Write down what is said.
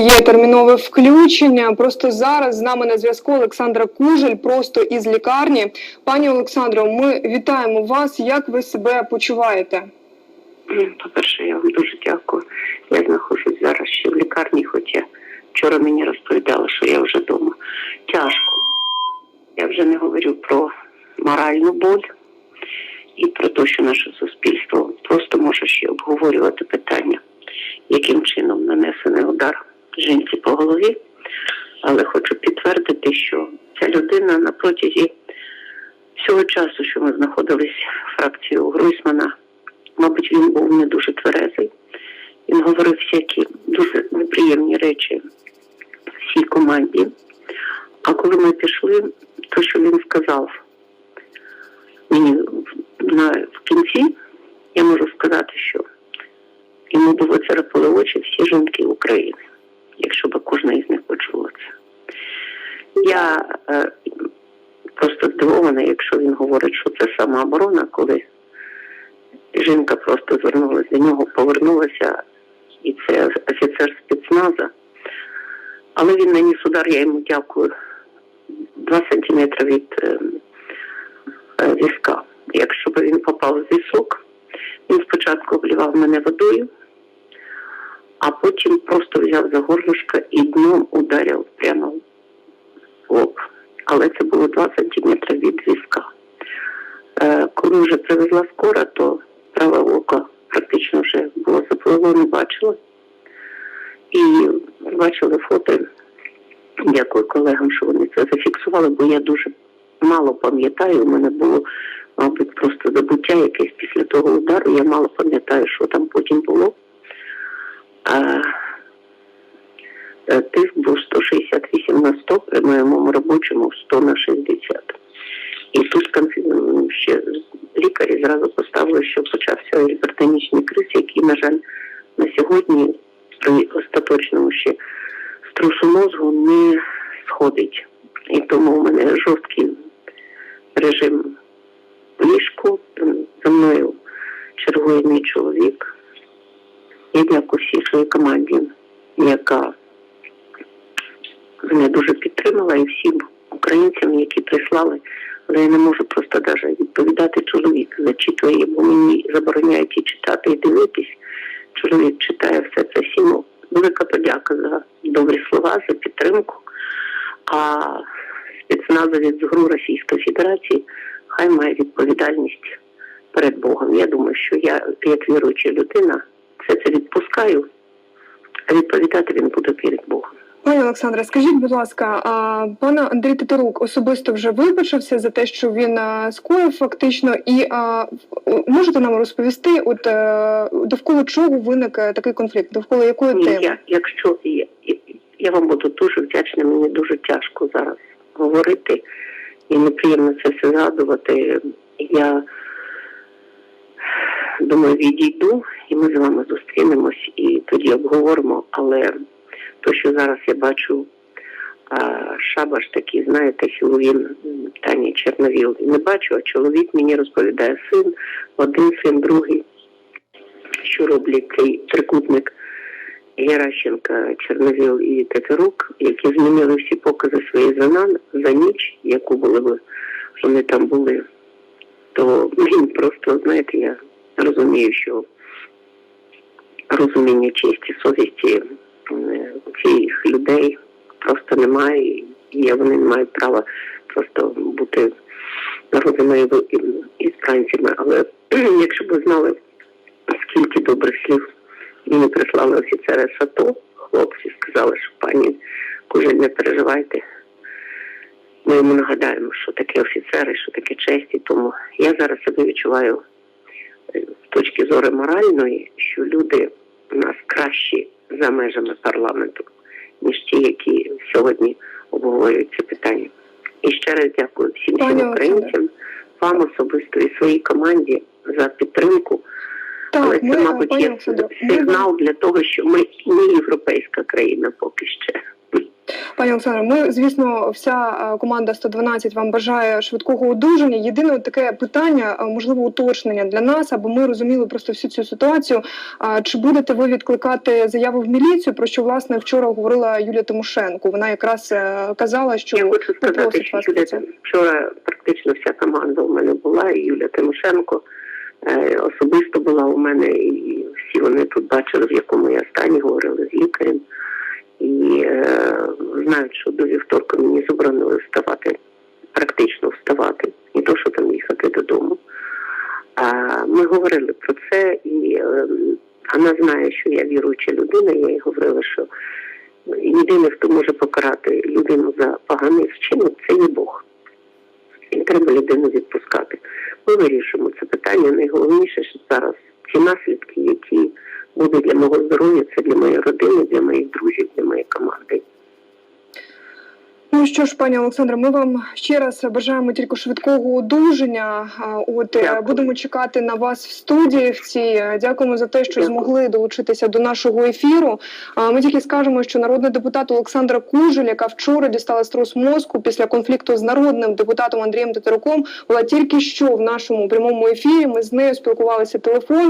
Є термінове включення. Просто зараз з нами на зв'язку Олександра Кужель, просто із лікарні. Пані Олександро, ми вітаємо вас. Як ви себе почуваєте? По-перше, я вам дуже дякую. Я знаходжусь зараз ще в лікарні, хоча вчора мені розповідали, що я вже вдома. Тяжко. Я вже не говорю про моральну боль і про те, що наше суспільство просто може ще обговорювати питання, яким чином нанесений удар жінці по голові. Але хочу підтвердити, що ця людина на протязі всього часу, що ми знаходились в фракцію Гройсмана, Мабуть, він був не дуже тверезий. Він говорив всякі дуже неприємні речі всій команді. А коли ми пішли, то, що він сказав мені на, в кінці, я можу сказати, що йому би вицарапали очі всі жінки України, якщо б кожна із них почула це. Я е, просто здивована, якщо він говорить, що це самооборона, коли жінка просто звернулася до нього, повернулася, і це офіцер спецназа. Але він наніс удар, я йому дякую. Два сантиметри від е, е, візка. Якщо б він попав в візок, він спочатку облівав мене водою, а потім просто взяв за горлышко і дном ударив прямо в лоб. Але це було 2 сантиметри від візка. Е, Коли вже привезла скора, то праве око практично вже було запливло, не бачила. І бачили фото. Дякую колегам, що вони це зафіксували, бо я дуже мало пам'ятаю. У мене було, мабуть, просто забуття якесь після того удару. Я мало пам'ятаю, що там потім було. Е, тиск був 168 на 100, при моєму робочому 100 на 60. І тут ще лікарі зразу поставили, що почався гіпертонічний криз, який, на жаль, на сьогодні при остаточному ще струсу мозгу не сходить. І тому у мене жорсткий режим ліжку. За мною чергує мій чоловік. Я дякую всій своїй команді, яка дуже підтримала, і всім українцям, які прислали але я не можу просто навіть відповідати чоловік. Зачитує, бо мені забороняють і читати, і дивитись. Чоловік читає все це всім. Велика подяка за добрі слова, за підтримку. А спецназовець з ГРУ Російської Федерації хай має відповідальність перед Богом. Я думаю, що я, як віруюча людина, все це відпускаю, а відповідати він буде перед Богом. Пані Олександре, скажіть, будь ласка, а пан Андрій Титарук особисто вже вибачився за те, що він скоїв фактично, і а, можете нам розповісти, от е, довкола чого виник е, такий конфлікт, довкола якої Ні, теми? я, якщо я, я вам буду дуже вдячна, мені дуже тяжко зараз говорити і неприємно це все згадувати. Я думаю, відійду, і ми з вами зустрінемось і тоді обговоримо. Але то, що зараз я бачу, шабаш такий, знаєте, Хіловін Тані Черновіл. Не бачу, а чоловік мені розповідає син, один син, другий, що роблять цей трикутник. Геращенка, Черновіл і Тетерук, які змінили всі покази своєї за, за ніч, яку були б вони там були, то він просто, знаєте, я розумію, що розуміння честі, совісті цих людей просто немає, і вони не мають права просто бути народними ізбранцями. Але якщо б знали, скільки добрих слів Мені прислали офіцери САТО, хлопці сказали, що пані Кужель, не переживайте. Ми йому нагадаємо, що таке офіцери, що таке честь. Тому я зараз себе відчуваю е, з точки зору моральної, що люди у нас кращі за межами парламенту, ніж ті, які сьогодні обговорюють це питання. І ще раз дякую всім Пані всім українцям, вам особисто і своїй команді за підтримку. Але це, ми, е, мабуть, є сигнал для того, що ми не європейська країна поки ще. Пані Олександре, ми, звісно, вся е, команда 112 вам бажає швидкого одужання. Єдине таке питання, е, можливо, уточнення для нас, аби ми розуміли просто всю цю ситуацію. Чи будете ви відкликати заяву в міліцію? Про що власне вчора говорила Юлія Тимошенко? Вона якраз е, казала, що Я хочу сказати, що це. вчора практично вся команда у мене була, і Юля Тимошенко особисто була у мене, і всі вони тут бачили, в якому я стані, говорили з лікарем. І е, знають, що до вівторка мені заборонили вставати, практично вставати, не то, що там їхати додому. Ми говорили про це, і е, вона знає, що я віруюча людина. Я їй говорила, що єдине, хто може покарати людину за поганий вчинок, це є Бог. І треба людину відпускати. Ми вирішимо це питання. Найголовніше, що зараз ці наслідки, які будуть для мого здоров'я, це для моєї родини, для моїх друзів, для моєї команди. Ну що ж, пані Олександра, ми вам ще раз бажаємо тільки швидкого одужання. От е, Дякую. будемо чекати на вас в студії. В цій дякуємо за те, що Дякую. змогли долучитися до нашого ефіру. Ми тільки скажемо, що народний депутат Олександра Кужель, яка вчора дістала струс мозку після конфлікту з народним депутатом Андрієм Тетеруком, була тільки що в нашому прямому ефірі. Ми з нею спілкувалися телефоном.